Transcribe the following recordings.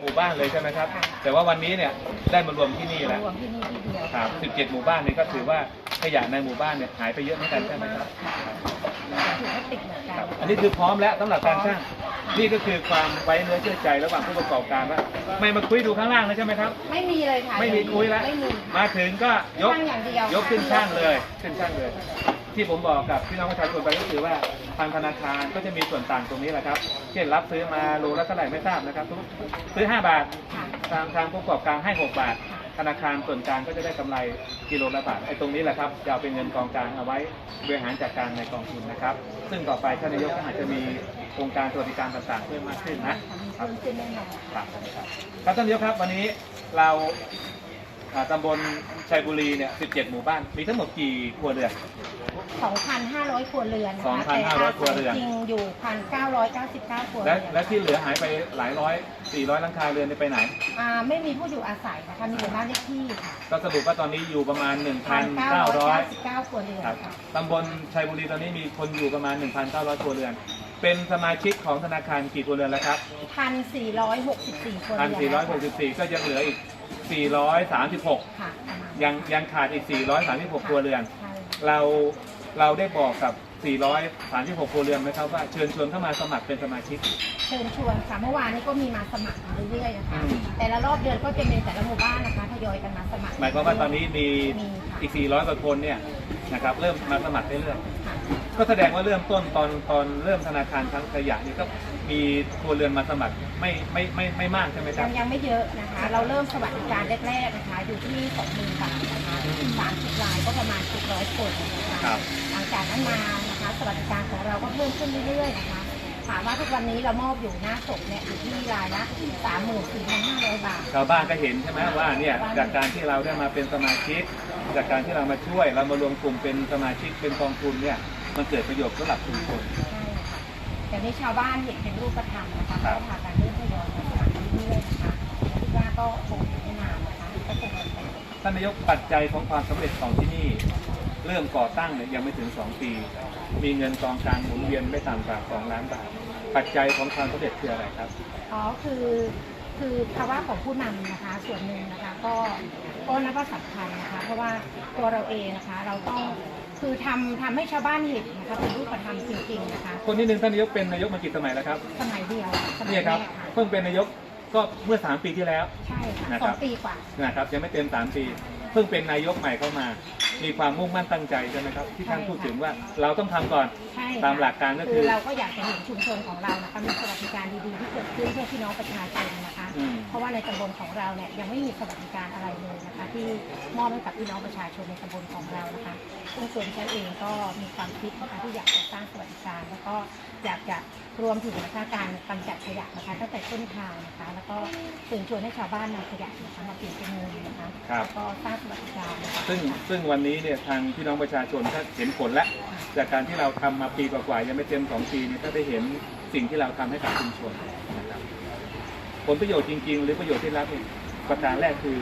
หมู่บ้านเลยใช่ไหมครับค่ะแต่ว่าวันนี้เนี่ยได้มารวมที่นี่แล้วรวมที่นี่ที่เดียวครับ 17 หมู่บ้านนี้ก็ถือว่าขยะในหมู่บ้านเนี่ยหายไปเยอะเหมือนกันใช่ไหมครับถือว่าติดเหมือนกัคน รับ อันนี้คือพร้อมแล้วสำหรับการช่าง นี่ก็คือความไว้เนื้อเชื่อใจระหว่างผู้ประกอบการว่าไม่มาคุยดูข้างล่างเลยใช่ไหมครับ ไม่มีเลยค่ะไม่มีคุยแล้ว ไม่มี มาถึงก็ยก ช่างอย่างเดียว ยกขึ้นช่างเลย ขึ้นช่างเลย ที่ผมบอกกับพี่น้องประชาชนไปก็คือว่าทางธนาคารก็จะมีส่วนต่างตรงนี้แหละครับ เช่นรับซื้อมาโลละเท่าไหร่ไม่ทราบนะครับซื้อ 5 บาทค่ะทางทางผู้ประกอบการให้ 6 บาท ธนาคารส่วนกลางก็จะได้กำไรกิโลละบาทไอ้ตรงนี้แหละครับจะเอาเป็นเงินกองกลางเอาไว้บริหารจัดการในกองทุนนะครับ ซึ่งต่อไปท่านนายกก็อาจจะมีโครงการสวัสดิการต่างๆเพิ่มมากขึ้นนะมีครับเพิ่มขึ้นแน่นอนครับครับครับท่านนายกครับวันนี้เราอ่าตำบลชัยบุรีเนี่ย 17 หมู่บ้าน มีทั้งหมดกี่ครัวเรือน 2,500 ครัวเรือนนะคะ2,500แต่ครัวเรือน จริงอยู่ 1,999 ครัวเรืและอนและที่เหลือหายไปหลายร้อยสี่ร้อยหลังคาเรือนเนี่ยไปไหน อ่าไม่มีผู้อยู่อาศัยนะคะมีแต่บ้านเลขที่ค่ะก็สรุปว่าตอนนี้อยู่ประมาณ 1,900 1,999 ครัวเรือนครับค่ะ ตำบลชัยบุรีตอนนี้มีคนอยู่ประมาณ 1,900 ครัวเรือน เป็นสมาชิกของธนาคารกี่ครัวเรือนแล้วครับ 1,464 ครัวเรือน1,464 ก็ยังเหลืออีก 436 ค่ะประมาณยังยังขาดอีก 436 ครัวเรือน ใช่เรา เราได้บอกกับ 436ครัวเรือนไหมครับว่าเชิญชวนเข้ามาสมัครเป็นสมาชิก เชิญชวนค่ะเมื่อวานนี้ก็มีมาสมัครเรื่อยๆนะคะ อืม แต่ละรอบเดือนก็จะมีแต่ละหมู่บ้านนะคะทยอยกันมาสมัครหมายความว่าตอนนี้มีมีค่ะอีก 400กว่าคนเนี่ยนะครับเริ่มมาสมัครเรื่อยค่ะๆก็แสดงว่าเริ่มต้นตอนตอนเริ่มธนาคารทั้งขยะนี่ก็ มีครัวเรือนมาสมัครไม่ไม่ไม่ไม่มากใช่ไหมคยัรับ งยังไม่เยอะนะคะ เราเริ่มสวัสดิการแรกๆนะคะ อยู่ที่ 20,000 บาทนะคะอืม30รายก็ประมาณ 700 คนนะคะครับ หลังจากนั้นมานะคะ สวัสดิการของเราก็เพิ่มขึ้นเรื่อยๆนะคะ ถามว่าทุกวันนี้เรามอบอยู่หน้าศพเนี่ยอยู่ที่รายละ34,500 บาท ชาวบ้านก็เห็นใช่ไหมว่าเนี่ยจากการที่เราได้มาเป็นสมาชิก จากการที่เรามาช่วยเรามารวมกลุ่มเป็นสมาชิกเป็นกองทุนเนี่ยมันเกิดประโยชน์สำหรับชุมชน ใช่ค่ะ แต่นี้ชาวบ้านเห็นเป็นรูปธรรมนะคะครัก็บพากันเริ่มทยอยมาสมัครเรื่อยๆนะคะคิดว่าก็คงไม่นานนะคะก็คงเป็นไปท่านนายกปัจจัยของความสำเร็จของที่นี่ เริ่มก่อตั้งเนี่ยยังไม่ถึง 2 ปี มีเงินกองกลางหมุนเวียนไม่ต่ำกว่า2ล้านบาทปัจจัยของความสำเร็จคืออะไรครับอ๋อคือคือภาวะของผู้นำนะคะส่วนหนึ่งนะคะก็ก็นับว่าสำคัญนะคะ เพราะว่าตัวเราเองนะคะ เราต้อง คือทำทำให้ชาวบ้านเห็นนะคะเป็นรูปธรรมจริงๆนะคะ คนที่หนึ่งท่านนายกเป็นนายกมากี่สมัยแล้วครับสมัยเดียวสมัยเนี่ยแรครับกค่ะเพิ่งเป็นนายกก็เมื่อ 3 ปีที่แล้ว ใช่ค่ะนะสครัอบงปีกว่า นะครับยังไม่เต็ม 3 ปี เพิ่งเป็นนายกใหม่เข้ามา มีความมุ่งมั่นตั้งใจใช่ไหมครับที่ท่านพูดถึงว่าเราต้องทำก่อน ใช่ค่ะตามหลักการก็คือคือเราก็อยากจะเห็นชุมชนของเรานะคะมีสวัสดิการดีๆที่เกิดขึ้นเพื่อพี่น้องประชาชนนะคะ อืม เพราะว่าในตำบลของเราเนี่ยยังไม่มีสวัสดิการอะไรเลยนะคะ ที่มอบให้กับพี่น้องประชาชนในตำบลของเรานะคะ ซึ่งส่วนฉันเองก็มีความคิดนะคะที่อยากจะสร้างสวัสดิการ แล้วก็อยากจะรวมถึงนะคะการกำจัดขยะนะคะตั้งแต่ต้นทางนะคะ แล้วก็เชิญชวนให้ชาวบ้านนำขยะนะคะมาเปลี่ยนเป็นเงินนะคะครับ แล้วก็สร้างสวัสดิการนะคะซึ่งซึ่งวันนี้เนี่ยทางพี่น้องประชาชนถ้าเห็นผลแล้วจากการที่เราทำมาปีกว่าๆยังไม่เต็มสองปีนี่ถ้าได้เห็นสิ่งที่เราทำให้กับชุมชนนะครับผลประโยชน์จริง ๆ หรือประโยชน์ที่รับเนี่ย ประการแรกคือ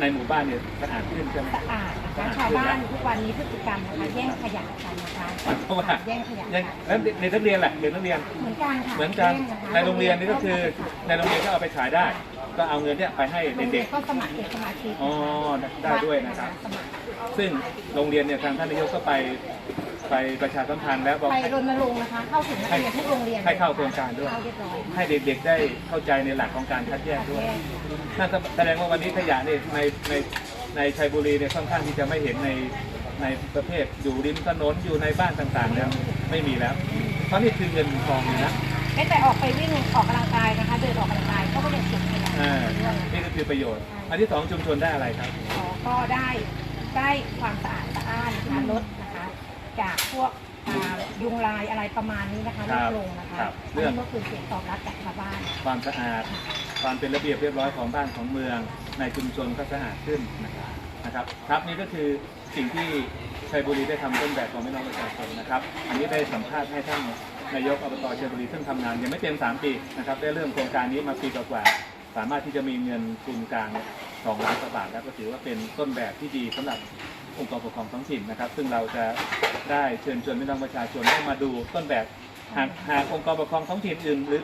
ในหมู่บ้านเนี่ยสะอาดขึ้นใช่ไหมสะอาดนะคะชาวบ้านทุกวันนี้พฤติกรรมนะคะแย่งขยะกันนะคะเพราะว่าแย่งขยะยังกันแล้วเด็กนักเรียนแหละเด็กนักเรียนเหมือนกันค่ะเหมือนกันแย่งะคะในโรงเรียนนี่ก็คือในโรงเรียนก็เอาไปขายได้ ก็เอาเงินเนี่ยไปให้โรงเรีเด็ยนกก็สมัครเป็นสมาชิกๆอ๋อได้ได้ด้วยนะครับสมัครซึ่งโรงเรียนเนี่ยทางท่านนายกก็ไป ไปประชาสัมพันธ์แล้วบอกไปรณรงค์นะคะ เข้าถึงนักเรียนทุกโรงเรียนให้เข้าโครงการด้วย เข้าเรียบร้อยให้เด็กๆได้เข้าใจในหลักของการคัดแยกด้วยแยกนั่นแสดงว่าวันนี้ขยะเนี่ยในในในชัยบุรีเนี่ยค่อนข้างที่จะไม่เห็นในในประเภทอยู่ริมถนนอยู่ในบ้านต่างๆแล้วไม่มีแล้ว เพราะนี่คือเงินทองเลยนะแม้แต่ออกไปวิ่งออกกำลังกายนะคะเดินออกกำลังกายก็ไม่ได้เก็บขยะอ่าด้วยนี่ก็คือประโยชน์ อันที่สองชุมชนได้อะไรครับขอก็ได้ได้ความสะอาดสะอ้านนะคะลดนะคะ จากพวกอ่ายุงลายอะไรประมาณนี้นะคะลครัดบลงนะคะครับอันนี้ก็คือเสียงตอบรับจากชาวบ้าน ความสะอาด ความเป็นระเบียบเรียบร้อยของบ้านของเมือง ในชุมชนก็สะอาดขึ้นนะครับนะครับครับนี่ก็คือสิ่งที่ชัยบุรีได้ทำต้นแบบของพี่น้องประชาชนนะครับ อันนี้ได้สัมภาษณ์ให้ท่านนายกอบตชัยบุรีซึ่งทำงานยังไม่เต็ม3 ปีนะครับได้เริ่มโครงการนี้มาปีกว่าๆสามารถที่จะมีเงินทุนกลางสองล้านกว่าบาทแล้วก็ถือว่าเป็นต้นแบบที่ดีสำหรับ องค์กรปกครองท้องถิ่นนะครับ ซึ่งเราจะได้เชิญชวนพี่น้องประชาชนให้มาดูต้นแบบหากหากองค์กรปกครองท้องถิ่นอื่นหรือ